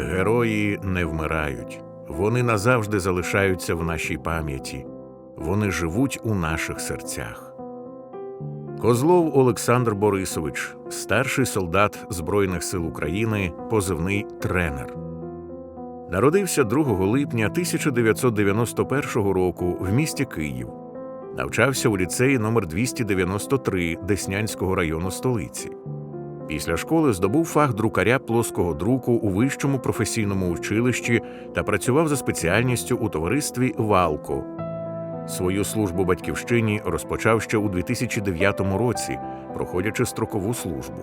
Герої не вмирають, вони назавжди залишаються в нашій пам'яті, вони живуть у наших серцях. Козлов Олександр Борисович, старший солдат Збройних сил України, позивний тренер. Народився 2 липня 1991 року в місті Київ. Навчався у ліцеї номер 293 Деснянського району столиці. Після школи здобув фах друкаря плоского друку у вищому професійному училищі та працював за спеціальністю у товаристві Валко. Свою службу батьківщині розпочав ще у 2009 році, проходячи строкову службу.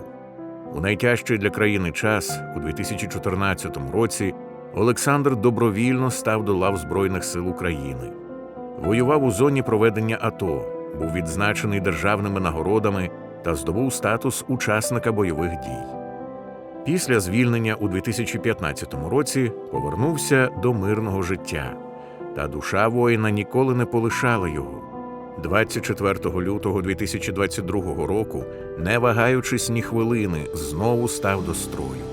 У найтяжчий для країни час, у 2014 році, Олександр добровільно став до лав Збройних сил України. Воював у зоні проведення АТО, був відзначений державними нагородами та здобув статус учасника бойових дій. Після звільнення у 2015 році повернувся до мирного життя, та душа воїна ніколи не полишала його. 24 лютого 2022 року, не вагаючись ні хвилини, знову став до строю.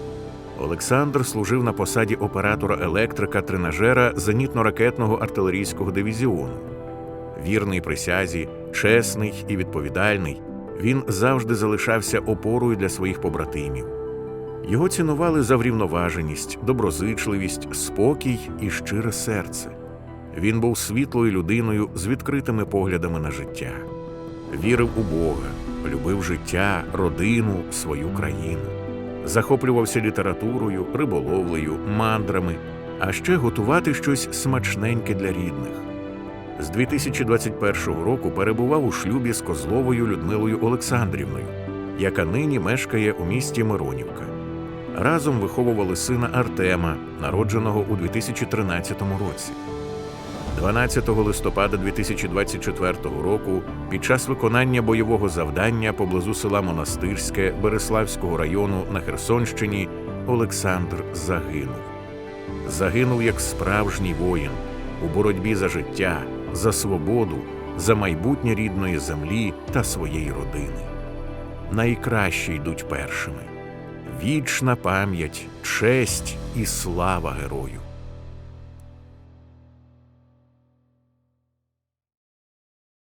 Олександр служив на посаді оператора електрика тренажера зенітно-ракетного артилерійського дивізіону. Вірний присязі, чесний і відповідальний, він завжди залишався опорою для своїх побратимів. Його цінували за врівноваженість, доброзичливість, спокій і щире серце. Він був світлою людиною з відкритими поглядами на життя. Вірив у Бога, любив життя, родину, свою країну. Захоплювався літературою, риболовлею, мандрами, а ще готувати щось смачненьке для рідних. З 2021 року перебував у шлюбі з Козловою Людмилою Олександрівною, яка нині мешкає у місті Миронівка. Разом виховували сина Артема, народженого у 2013 році. 12 листопада 2024 року під час виконання бойового завдання поблизу села Монастирське Береславського району на Херсонщині Олександр загинув. Загинув як справжній воїн у боротьбі за життя, за свободу, за майбутнє рідної землі та своєї родини. Найкращі йдуть першими. Вічна пам'ять, честь і слава герою.